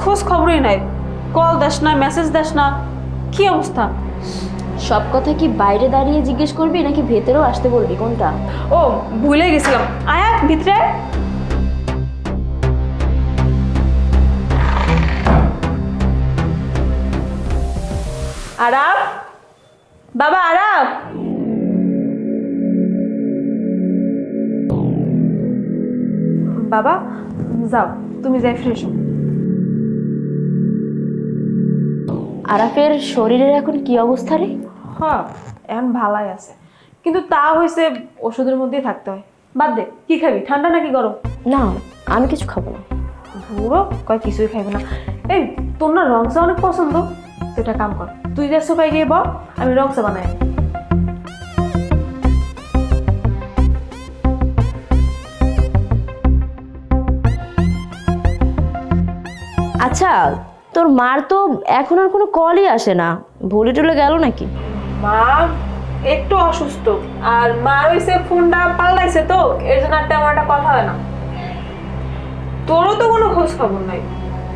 খোঁজ খবরই নাই। কল দেস না মেসেজ দেস না। কি অবস্থা? সব কথা কি বাইরে দাঁড়িয়ে জিজ্ঞেস করবি নাকি ভেতরেও আসতে বলবি কোনটা? ও ভুলে গেছিলাম। আয়া ভিতরে। আরাম বাবা আরাম বাবা যাও তুমি যাই ফ্রেশ হও। আরাফের শরীরের এখন কি অবস্থা রে? হ্যাঁ এখন ভালাই আছে। কিন্তু তা হয়েছে ওষুধের মধ্যেই থাকতে হয়। বাদ দে কি খাবি ঠান্ডা নাকি গরম? না আমি কিছু খাব না। বুড়ো কয় কিছুই খাইবে না। এই তোর না রংসা অনেক পছন্দ। তুই একটা কাম কর তুই যে সোফায় গিয়ে বল আমি রংসা বানাই। আচ্ছা তোর মার তো এখন আর কোনো কলই আসে না। ভুলে টুলে গেল নাকি? মা একটু অসুস্থ। আর মা হইছে ফোনটা পাল্টাইছে তো এর জন্য আর তেমন একটা কথা হয় না। তোরও তো কোনো খোঁজ খবর নাই।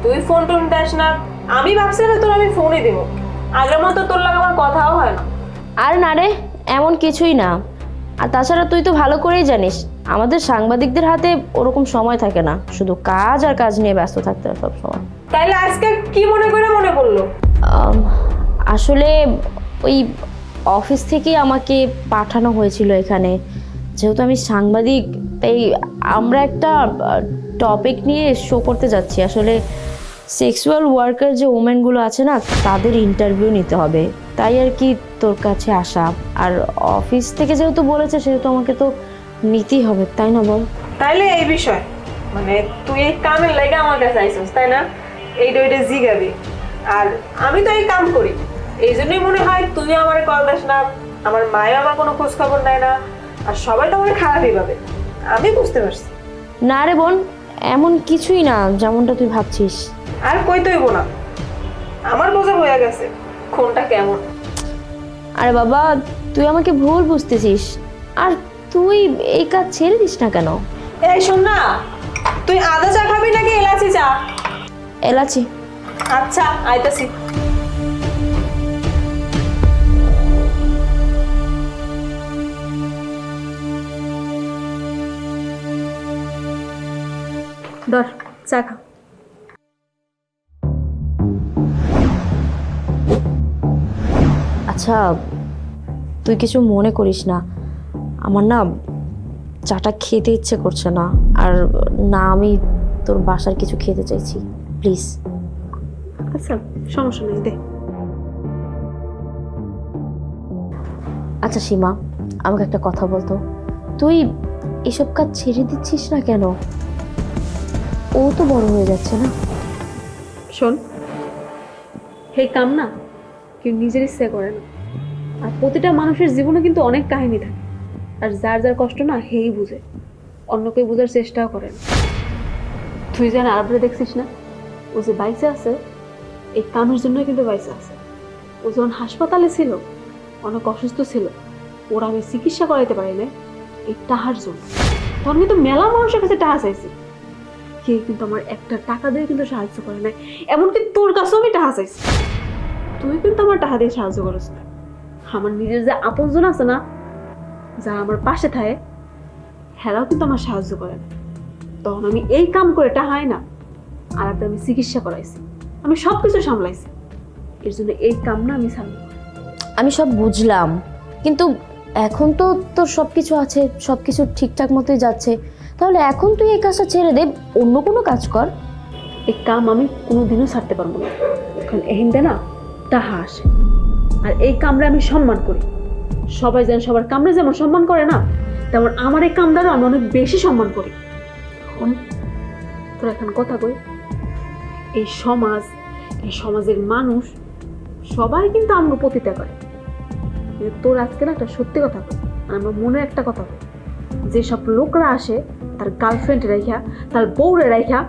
তুই ফোন টোন দেস না। আমি ভাবছি না তোর আমি ফোনই দেবো। আগের মতো তোর লাগে আমার কথাও হয় না। আর না রে এমন কিছুই না। আর তাছাড়া তুই তো ভালো করেই জানিস আমাদের সাংবাদিকদের হাতে ওরকম সময় থাকে না। শুধু কাজ আর কাজ নিয়ে ব্যস্ত থাকতে হয় সবসময়। তাইলে আজকে কি মনে করে মনে পড়ল? আসলে ওই অফিস থেকেই আমাকে পাঠানো হয়েছিল এখানে। যেহেতু আমি সাংবাদিক তাই আমরা একটা টপিক নিয়ে শো করতে যাচ্ছি। আসলে সেক্সুয়াল ওয়ার্কার যে ওমেনগুলো আছে না তাদের ইন্টারভিউ নিতে হবে। তাই আর কি তোর কাছে আসা। আর অফিস থেকে যেহেতু বলেছে সেহেতু আমাকে তো নিতেই হবে। তাই না বল? তাইলে এই বিষয় মানে তুই এই কামের লাগে আমার কাছে আইসস তাই না? এইটা ওইটা জিগাবি আর আমি তো এই কাম করি। এই জন্যই মনে হয় তুমি আমার কল দাস না আমার মায়ের আমার কোনো খোঁজ খবর নেয় না আর সবাই তো আমার খারাপই ভাবে। আমি বুঝতে পারছি। না রে বোন এমন কিছুই না যেমনটা তুই ভাবছিস। আর কই তৈব না। আমার বোঝা হয়ে গেছে কোনটা কেমন। আরে বাবা তুই আমাকে ভুল বুঝতেছিস। আর তুই এই কাজ ছেড়ে দিস না কেন? এই শোন না তুই আদা চা খাবি নাকি এলাচি চা? এলাচি। আচ্ছা আইতাছি। ধর চা খা। আচ্ছা তুই কিছু মনে করিস না। আমার না চাটা খেতে ইচ্ছে করছে না আর না আমি তোর বাসার কিছু খেতে চাইছি। প্লিজ। আচ্ছা সমস্যা নেই দে। আচ্ছা সীমা আমাকে একটা কথা বলতো। তুই এসব কাজ ছেড়ে দিচ্ছিস না কেন? ও তো বড় হয়ে যাচ্ছে না। শোন এই কাম না কেউ নিজের ইচ্ছে করে না। আর প্রতিটা মানুষের জীবনে কিন্তু অনেক কাহিনী থাকে। আর যার যার কষ্ট না হেই বুঝে। অন্য কেউ বোঝার চেষ্টাও করে না। তুই যেন আরবরে দেখছিস না? ও যে বাইসে আছে, এই কামের জন্য কিন্তু বাইসে আছে। ও যখন হাসপাতালে ছিল, অনেক অসুস্থ ছিল, ওর আমি চিকিৎসা করাইতে পারি না এই টাহার জন্য। তখন কিন্তু মেলা মানুষের কাছে টাহা চাইছি। কে কিন্তু আমার একটা টাকা দিয়ে কিন্তু সাহায্য করে নাই, এমনকি তোর কাছেও আমি টাকা চাইছি। তুই কিন্তু আমার টাকা দিয়ে সাহায্য করিস না। আমার নিজের যে আপনজন আছে না যারা আমার পাশে থাকে, হেরাও কিন্তু আমার সাহায্য করে না তখন আমি এই কাম করে টাহাই না আর একটা আমি চিকিৎসা করাইছি। আমি সব কিছু সামলাইছি। এর জন্য এই কাম না আমি সামলাই আমি সব বুঝলাম। কিন্তু এখন তো তোর সব কিছু আছে সব কিছু ঠিকঠাক মতোই যাচ্ছে। তাহলে এখন তুই এই কাজটা ছেড়ে দে অন্য কোনো কাজ কর। এই কাম আমি কোনোদিনও ছাড়তে পারব না। কারণ এহিন্দে না টাহা আসে। আর এই কামরা আমি সম্মান করি। সবাই যেন সবার কামরে যেমন সম্মান করে না তেমন আমার এই কামদারও আমি অনেক বেশি সম্মান করি। শোন, তোর এখন কথা কই? এই সমাজ, এই সমাজের মানুষ, সবাই কিন্তু আমার পতিতা করে। তোর আজকে না একটা সত্যি কথা আর আমার মনে একটা কথা কই যেসব লোকরা আসে, তার গার্লফ্রেন্ড রেখা তার বউরে রেখা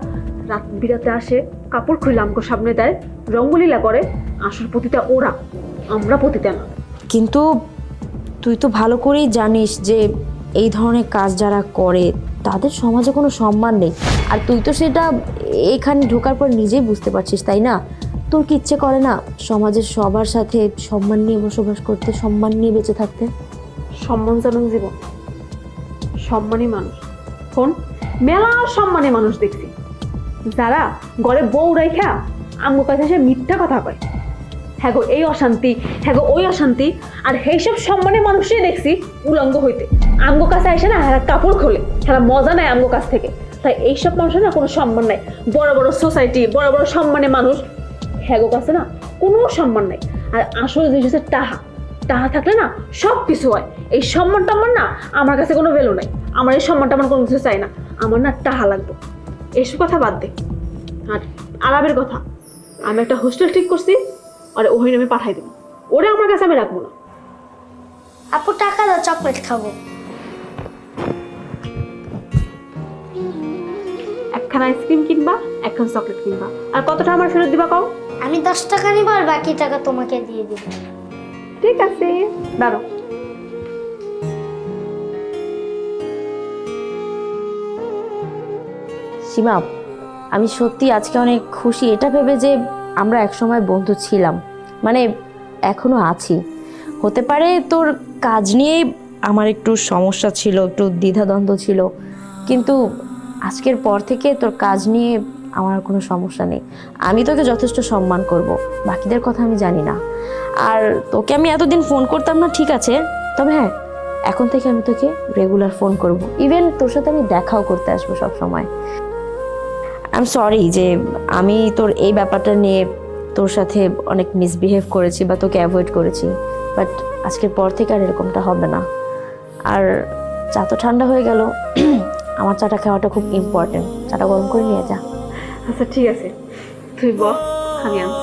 রাত বিরাতে আসে, কাপড় খুলে আমাকে সামনে দেয়, রঙ্গলীলা করে, আসল পতিতা ওরা, আমরা পতিতা না। কিন্তু তুই তো ভালো করেই জানিস যে এই ধরনের কাজ যারা করে, তাদের সমাজে কোনো সম্মান নেই। আর তুই তো সেটা এখানে ঢোকার পর নিজেই বুঝতে পারছিস, তাই না? তোর কি ইচ্ছে করে না সমাজের সবার সাথে সম্মান নিয়ে বসবাস করতে, সম্মান নিয়ে বেঁচে থাকতে? সম্মান সম্মানজনক জীবন। সম্মানী মানুষ। শোন মেলা সম্মানী মানুষ দেখছি। যারা ঘরে বউ রেখা আমগো কাছে সে মিথ্যা কথা কয়। হ্যাঁ গো, এই অশান্তি হ্যাঁ গো, ওই অশান্তি। আর সেইসব সম্মানী মানুষই দেখছি উলঙ্গ হইতে। আমগো কাছে আসে না হ্যাঁ কাপড় খোলে। হ্যাঁ মজা নেয় আমগো কাছ থেকে। তাই এইসব মানুষের না কোনো সম্মান নাই। বড় বড় সোসাইটি বড় বড় সম্মানী মানুষ। হ্যাঁ গো কাছে না কোনো সম্মান নাই। আর আসলে জিনিস হচ্ছে টাহা। টাহা থাকলে না সব কিছু হয়। এই সম্মান টম্মান না আমার কাছে কোনো ভ্যালু নাই। আমার এই সম্মান টম্মান কোনো কিছু চাই না। আমার না টাহা লাগবে। এসব কথা বাদ দে। আর আলাপের কথা। আমি একটা হোস্টেল ঠিক করছি, আর ওই নামে পাঠাই দেবো। ওরে আমার কাছে আমি রাখব না। আপু, টাকা দাও চকলেট খাব। একখান আইসক্রিম কিনবা একখান চকলেট কিনবা। আর কতটা আমার ফেরত দিবা কও? আমি দশ টাকা নিবো আর বাকি টাকা তোমাকে দিয়ে দিব। ঠিক আছে দাঁড়ো সীমা আমি সত্যি আজকে অনেক খুশি। এটা ভেবে যে আমরা একসময় বন্ধু ছিলাম। মানে এখনও আছি। হতে পারে তোর কাজ নিয়ে আমার একটু সমস্যা ছিল একটু দ্বিধাদ্বন্দ্ব ছিল। কিন্তু আজকের পর থেকে তোর কাজ নিয়ে আমার কোনো সমস্যা নেই। আমি তোকে যথেষ্ট সম্মান করব, বাকিদের কথা আমি জানি না। আর তোকে আমি এতদিন ফোন করতাম না, ঠিক আছে? তবে হ্যাঁ এখন থেকে আমি তোকে রেগুলার ফোন করব। ইভেন তোর সাথে আমি দেখাও করতে আসব সব সময় আই এম সরি যে আমি তোর এই ব্যাপারটা নিয়ে তোর সাথে অনেক মিসবিহেভ করেছি বা তোকে অ্যাভয়েড করেছি। বাট আজকের পর থেকে আর এরকমটা হবে না। আর চা তো ঠান্ডা হয়ে গেল আমার চাটা খাওয়াটা খুব ইম্পর্টেন্ট চাটা গরম করে নিয়ে যা। আচ্ছা ঠিক আছে। তুই বল, আমি আনছি।